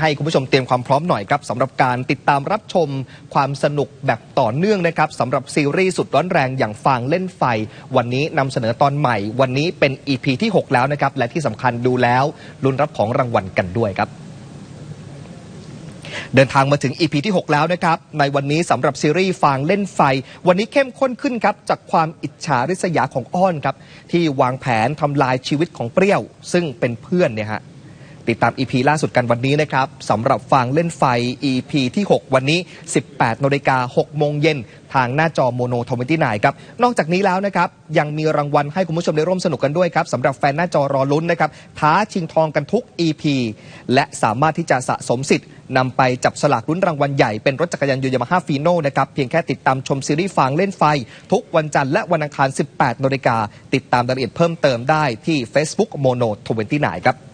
ให้คุณผู้ชมเตรียมความพร้อมหน่อยครับสำหรับการติดตามรับชมความสนุกแบบต่อเนื่องนะครับสำหรับซีรีส์สุดร้อนแรงอย่างฟางเล่นไฟ วันนี้นำเสนอตอนใหม่ วันนี้เป็น EP ที่ 6 แล้วนะครับ และที่สำคัญดูแล้วลุ้นรับของรางวัลกันด้วยครับ เดินทางมาถึง EP ที่ 6 แล้วนะครับ ในวันนี้สำหรับซีรีส์ฟางเล่นไฟ วันนี้เข้มข้นขึ้นครับ จากความอิจฉาริษยาของอ้อนครับ ที่วางแผนทำลายชีวิตของเปรี้ยว ซึ่งเป็นเพื่อนเนี่ยฮะ ติดตาม EP ล่าสุดกันวันนี้นะครับสำหรับฟางเล่นไฟ EP ที่ 6 วันนี้ 18นาฬิกา6โมงเย็นทางหน้าจอโมโนทวิตี้นครับ นอกจากนี้แล้วนะครับ ยังมีรางวัลให้คุณผู้ชมได้ร่วมสนุกกันด้วยครับสำหรับแฟนหน้าจอรอลุ้นนะครับ ท้าชิงทองกันทุก EP และสามารถที่จะสะสมสิทธิ์นำไปจับสลากลุ้นรางวัลใหญ่เป็นรถจักรยานยนต์ยามาฮ่าฟีโน่นะครับ เพียงแค่ติดตามชมซีรีส์ฟางเล่นไฟ ทุกวันจันทร์และวันอังคาร 18นาฬิกาติดตามรายละเอียดเพิ่มเติมได้ที่ Facebook Mono 29ครับ